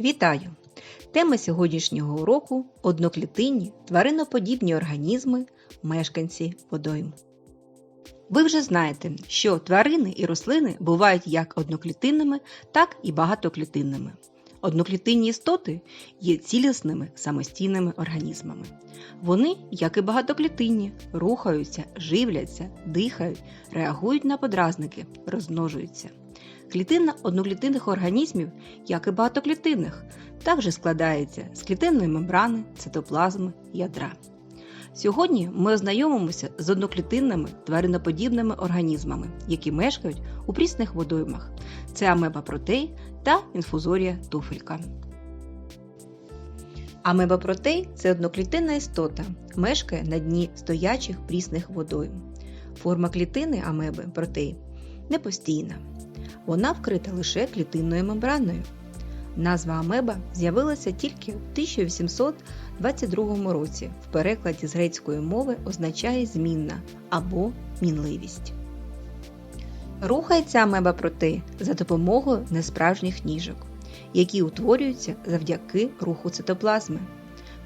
Вітаю! Тема сьогоднішнього уроку одноклітинні твариноподібні організми, мешканці водойм. Ви вже знаєте, що тварини і рослини бувають як одноклітинними, так і багатоклітинними. Одноклітинні істоти є цілісними самостійними організмами. Вони, як і багатоклітинні, рухаються, живляться, дихають, реагують на подразники, розмножуються. Клітина одноклітинних організмів, як і багатоклітинних, також складається з клітинної мембрани, цитоплазми, ядра. Сьогодні ми ознайомимося з одноклітинними твариноподібними організмами, які мешкають у прісних водоймах. Це амеба протей та інфузорія туфелька. Амеба протей це одноклітинна істота, мешкає на дні стоячих прісних водойм. Форма клітини амеби протей непостійна. Вона вкрита лише клітинною мембраною. Назва амеба з'явилася тільки в 1822 році. В перекладі з грецької мови означає змінна або мінливість. Рухається амеба протей за допомогою несправжніх ніжок, які утворюються завдяки руху цитоплазми.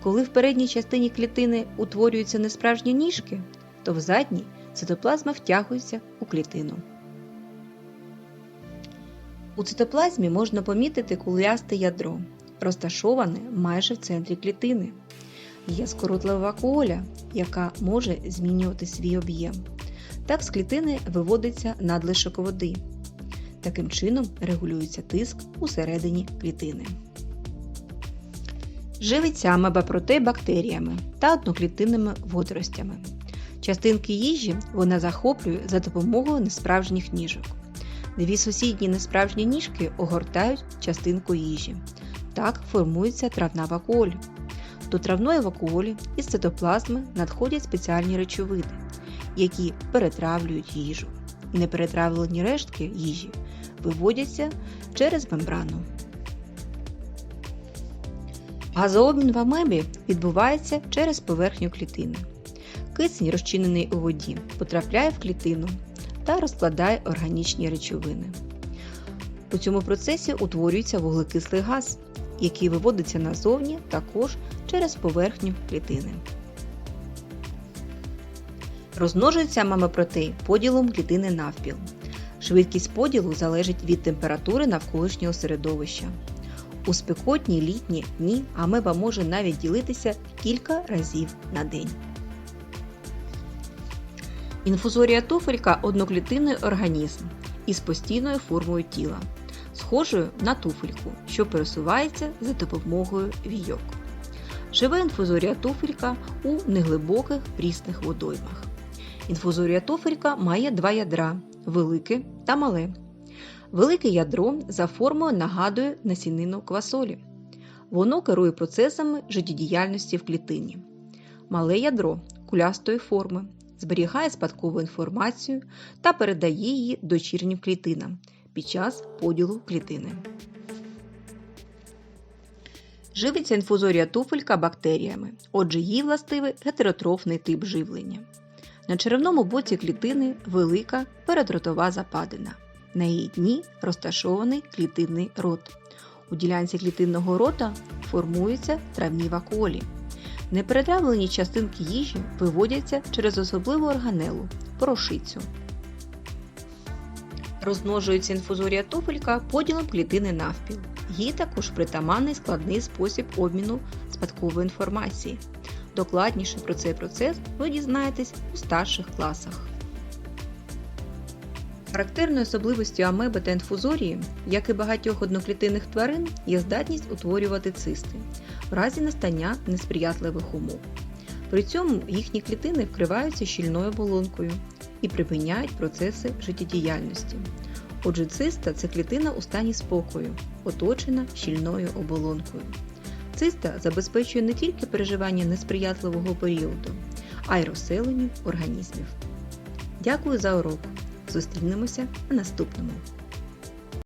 Коли в передній частині клітини утворюються несправжні ніжки, то в задній цитоплазма втягується у клітину. У цитоплазмі можна помітити кулясте ядро, розташоване майже в центрі клітини. Є скоротлива вакуоля, яка може змінювати свій об'єм. Так з клітини виводиться надлишок води. Таким чином регулюється тиск усередині клітини. Живиться амебапротей бактеріями та одноклітинними водоростями. Частинки їжі вона захоплює за допомогою несправжніх ніжок. Дві сусідні несправжні ніжки огортають частинку їжі. Так формується травна вакуоль. До травної вакуолі із цитоплазми надходять спеціальні речовини, які перетравлюють їжу. Неперетравлені рештки їжі виводяться через мембрану. Газообмін в амебі відбувається через поверхню клітини. Кисень, розчинений у воді, потрапляє в клітину та розкладає органічні речовини. У цьому процесі утворюється вуглекислий газ, який виводиться назовні також через поверхню клітини. Розмножується мамопротей поділом клітини навпіл. Швидкість поділу залежить від температури навколишнього середовища. У спекотні літні дні амеба може навіть ділитися кілька разів на день. Інфузорія туфелька одноклітинний організм із постійною формою тіла, схожою на туфельку, що пересувається за допомогою війок. Живе інфузорія туфелька у неглибоких прісних водоймах. Інфузорія туфелька має два ядра велике та мале. Велике ядро за формою нагадує насінину квасолі. Воно керує процесами життєдіяльності в клітині. Мале ядро кулястої форми зберігає спадкову інформацію та передає її дочірнім клітинам під час поділу клітини. Живиться інфузорія туфелька бактеріями, отже, їй властивий гетеротрофний тип живлення. На черевному боці клітини велика передротова западина. На її дні розташований клітинний рот. У ділянці клітинного рота формуються травні вакуолі. Неперетравлені частинки їжі виводяться через особливу органелу порошицю. Розмножується інфузорія туфелька поділом клітини навпіл. Їй також притаманний складний спосіб обміну спадкової інформації. Докладніше про цей процес ви дізнаєтесь у старших класах. Характерною особливістю амеби та інфузорії, як і багатьох одноклітинних тварин, є здатність утворювати цисти в разі настання несприятливих умов. При цьому їхні клітини вкриваються щільною оболонкою і припиняють процеси життєдіяльності. Отже, циста це клітина у стані спокою, оточена щільною оболонкою. Циста забезпечує не тільки переживання несприятливого періоду, а й розселенню організмів. Дякую за урок! Зустрінемося на наступному.